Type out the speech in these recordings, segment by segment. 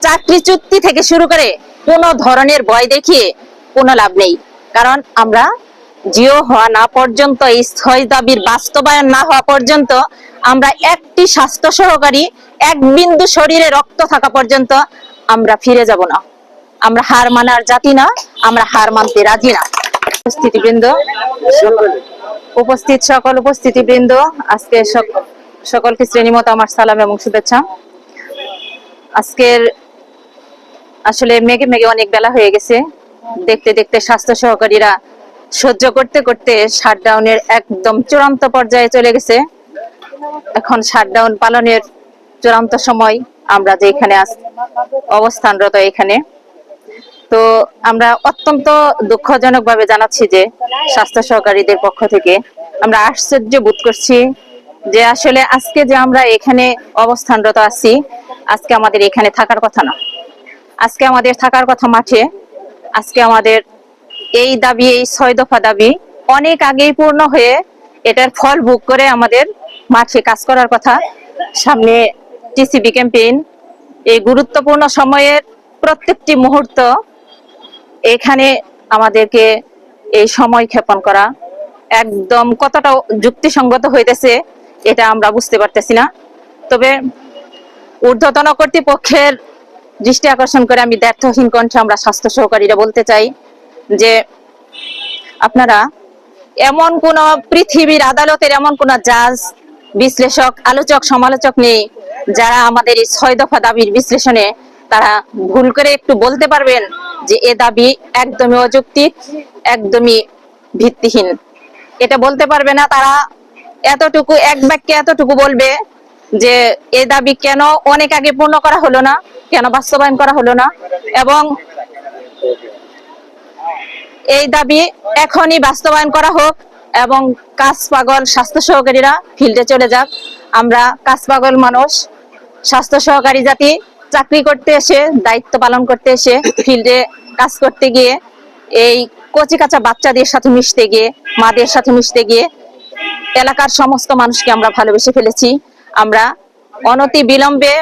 চাকরি চুক্তি থেকে শুরু করে কোনো ধরনের ভয় দেখিয়ে কোনো লাভ নেই। কারণ আমরা জিও হওয়া না পর্যন্ত, এই ছয় দাবির বাস্তবায়ন না হওয়া পর্যন্ত, আমরা একটি স্বাস্থ্য সহকারী, এক বিন্দু শরীরে রক্ত থাকা পর্যন্ত আমরা ফিরে যাব না। আমরা হার মানার জাতি না, আমরা হার মানতে রাজি না। উপস্থিতিবৃন্দ, উপস্থিত সকল উপস্থিতিবৃন্দ, আজকে সক- সকলকে শ্রেণীমতো আমার সালাম এবং শুভেচ্ছা। আজকের আসলে মেঘে মেঘে অনেক বেলা হয়ে গেছে। দেখতে দেখতে স্বাস্থ্য সহকারীরা সহ্য করতে করতে শাটডাউনের একদম চূড়ান্ত পর্যায়ে চলে গেছে। এখন শাটডাউন পালনের চূড়ান্ত সময় আমরা যে এখানে অবস্থানরত এখানে। তো আমরা অত্যন্ত দুঃখজনক ভাবে জানাচ্ছি যে স্বাস্থ্য সহকারীদের পক্ষ থেকে আমরা আশ্চর্য বোধ করছি যে আসলে আজকে যে আমরা এখানে অবস্থানরত আছি, আজকে আমাদের এখানে থাকার কথা না। আজকে আমাদের থাকার কথা মাঠে। আজকে আমাদের এই দাবি, এই ছয় দফা দাবি অনেক আগেই পূর্ণ হয়ে এটার ফল ভোগ করে আমাদের মাঠে কাজ করার কথা। সামনে টিসিবি ক্যাম্পেইন এই গুরুত্বপূর্ণ সময়ের প্রত্যেকটি মুহূর্ত এখানে আমাদেরকে এই সময় ক্ষেপণ করা একদম কতটা যুক্তিসঙ্গত হইতেছে এটা আমরা বুঝতে পারতেছি না। তবে ঊর্ধ্বতন কর্তৃপক্ষের দৃষ্টি আকর্ষণ করে আমি ব্যর্থহীন কণ্ঠে আমরা স্বাস্থ্য সহকারীরা বলতে চাই যে আপনারা এমন কোন পৃথিবীর আদালতের এমন কোন জাজ, বিশ্লেষক, আলোচক, সমালোচক নেই যারা আমাদের এই ছয় দফা দাবির বিশ্লেষণে তারা ভুল করে একটু বলতে পারবেন যে এ দাবি একদমই অযৌক্তিক, একদমই ভিত্তিহীন। এটা বলতে পারবে না, তারা এতটুকু, এক বাক্যে এতটুকু বলবে যে এ দাবি কেন অনেক আগে পূর্ণ করা হলো না, কেন বাস্তবায়ন করা হলো না, এবং এই দাবি এখনই বাস্তবায়ন করা হোক এবং কাজ পাগল স্বাস্থ্য সহকারীরা ফিল্ডে চলে যাক। আমরা কাজ পাগল মানুষ, স্বাস্থ্য সহকারী জাতি, চাকরি করতে এসে, দায়িত্ব পালন করতে এসে ফিল্ডে কাজ করতে গিয়ে, এই কচি কাঁচা বাচ্চাদের সাথে মিশতে গিয়ে, মাদের সাথে মিশতে গিয়ে, এলাকার সমস্ত মানুষকে আমরা ভালোবেসে ফেলেছি। আমরা অনতি বিলম্বে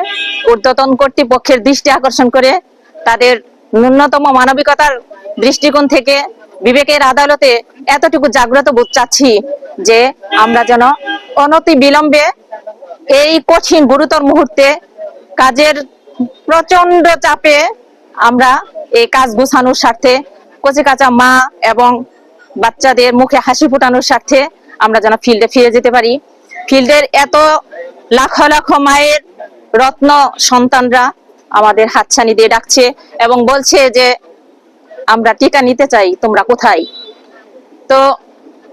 ঊর্ধ্বতন কর্তৃপক্ষের দৃষ্টি আকর্ষণ করে তাদের ন্যূনতম মানবিকতার দৃষ্টিকোণ থেকে বিবেকের আদালতে এতটুকু জাগ্রত বোধ চাচ্ছি যে আমরা যেন অনতি বিলম্বে এই কঠিন, গুরুতর মুহূর্তে কাজের প্রচণ্ড চাপে আমরা এই কাজ গোছানোর স্বার্থে কচি কাঁচা মা এবং বাচ্চাদের মুখে হাসি ফোটানোর স্বার্থে আমরা যেন ফিল্ডে ফিরে যেতে পারি। ফিল্ডের এত লাখ লাখ মায়ের রত্ন সন্তানরা আমাদের হাতছানি দিয়ে ডাকছে এবং বলছে যে, আমরা টিকা নিতে চাই, তোমরা কোথায়? তো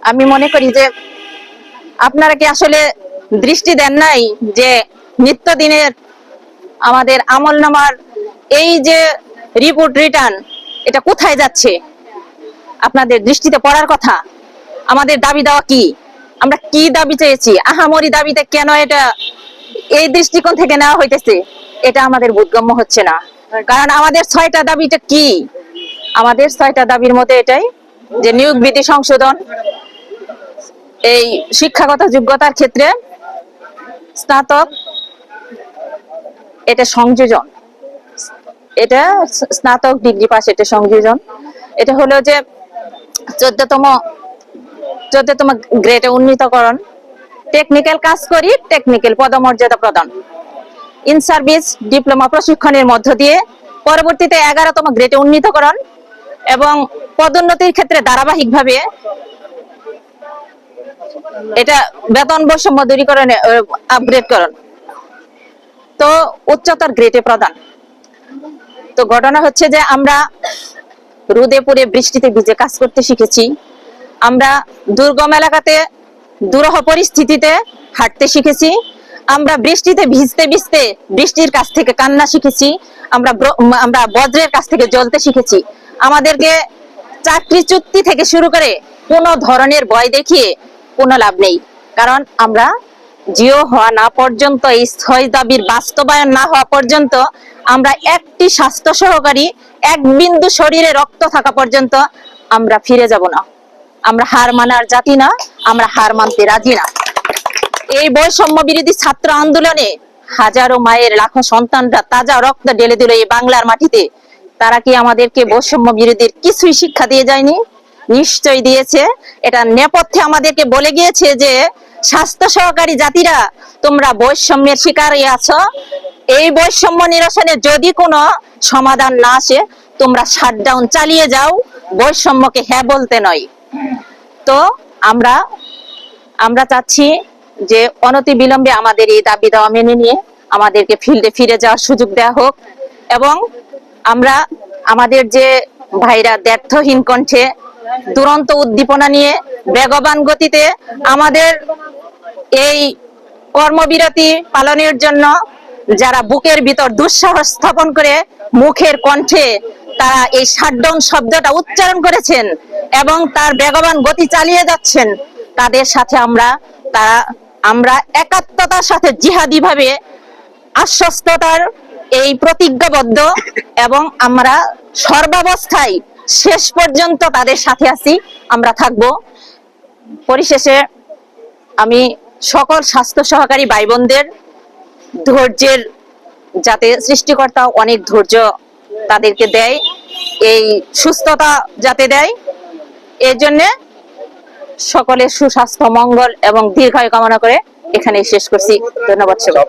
আমি মনে করি যে, আপনারা কি আসলে দৃষ্টি দেন নাই যে, নিত্যদিনের আমাদের আমল নামার এই যে রিপোর্ট রিটার্ন এটা কোথায় যাচ্ছে? আপনাদের দৃষ্টিতে পড়ার কথা? আমাদের দাবি দেওয়া কি? আমরা কি দাবি চেয়েছি? আহামরি দাবিতে কেন এটা এই দৃষ্টিকোণ থেকে নেওয়া হইতেছে? এটা আমাদের বোধগম্য হচ্ছে না। কারণ আমাদের ছয়টা দাবিটা কি? আমাদের ছয়টা দাবির মধ্যে এটাই যে নিয়োগ বিধি সংশোধন, এই শিক্ষাগত যোগ্যতার ক্ষেত্রে স্নাতক, এটা সংযোজন। এটা স্নাতক ডিগ্রি পাস, এটা সংযোজন। এটা হলো যে চোদ্দতম চোদ্দতম গ্রেডে উন্নীতকরণ টেকনিক্যাল কাজ করি টেকনিক্যাল পদমর্যাদা প্রদান। ইন সার্ভিস ডিপ্লোমা প্রশিক্ষণের মধ্য দিয়ে পরবর্তীতে এগারোতম গ্রেডে উন্নীতকরণ এবং পদোন্নতির ক্ষেত্রে ধারাবাহিকভাবে এটা বেতন বৈষম্য দূরীকরণে আপগ্রেড করণ। তো উচ্চতর গ্রেডে প্রদান। তো ঘটনা হচ্ছে যে আমরা রোদে পড়ে বৃষ্টিতে ভিজে কাজ করতে শিখেছি। আমরা দুর্গম এলাকাতে দুরহ পরিস্থিতিতে হাঁটতে শিখেছি। আমরা বৃষ্টিতে ভিজতে ভিজতে বৃষ্টির কাছ থেকে কান্না শিখেছি। আমরা আমরা বজ্রের কাছ থেকে জ্বলতে শিখেছি। আমাদেরকে চাকরি চুক্তি থেকে শুরু করে কোনো ধরনের ভয় দেখিয়ে কোনো লাভ নেই। কারণ আমরা জিও হওয়া না পর্যন্ত, এই ছয় দাবির বাস্তবায়ন না হওয়া পর্যন্ত, আমরা একটি স্বাস্থ্য সহকারী, এক বিন্দু শরীরে রক্ত থাকা পর্যন্ত আমরা ফিরে যাব না। আমরা হার মানার জাতি না, আমরা হার মানতে রাজি না। এই বৈষম্য বিরোধী ছাত্র আন্দোলনে হাজারো মায়ের লাখো সন্তানরা তাজা রক্ত ঢেলে দিল এই বাংলার মাটিতে। তারা কি আমাদেরকে বৈষম্য বিরোধীর কিছুই শিক্ষা দিয়ে যায়নি? নিশ্চয় দিয়েছে। এটা নেপথ্যে আমাদেরকে বলে গিয়েছে যে, স্বাস্থ্য সহকারী জাতিরা, তোমরা বৈষম্যের শিকার হয়ে আছো। এই বৈষম্য নিরসনে যদি কোনো সমাধান না আসে, তোমরা শাটডাউন চালিয়ে যাও। বৈষম্যকে হ্যাঁ বলতে নয়। তো আমরা আমরা চাচ্ছি যে অনতি বিলম্বে আমাদের এই দাবি দাওয়া মেনে নিয়ে আমাদেরকে ফিল্ডে ফিরে যাওয়ার সুযোগ দেওয়া হোক এবং আমরা আমাদের যে ভাইরা দ্ব্যর্থহীন কণ্ঠে দুরন্ত উদ্দীপনা নিয়ে বেগবান গতিতে আমাদের এই কর্মবিরতি পালনের জন্য যারা বুকের ভিতর দুঃসাহস স্থাপন করে মুখের কণ্ঠে তারা এই শাটডাউন শব্দটা উচ্চারণ করেছেন এবং তার বেগবান গতি চালিয়ে যাচ্ছেন। তাদের সাথে আমরা, তারা, আমরা একাত্মতার সাথে জিহাদি ভাবে আশ্বস্ততার এই প্রতিজ্ঞাবদ্ধ এবং আমরা সর্বাবস্থায় শেষ পর্যন্ত তাদের সাথে আছি, আমরা থাকব। পরিশেষে আমি সকল স্বাস্থ্য সহকারী ভাই বোনদের ধৈর্যের যাতে সৃষ্টিকর্তা অনেক ধৈর্য তাদেরকে দেয়, এই সুস্থতা যাতে দেয় এর জন্য সকলের সুস্বাস্থ্য, মঙ্গল এবং দীর্ঘায়ু কামনা করে এখানে শেষ করছি। ধন্যবাদ সবাই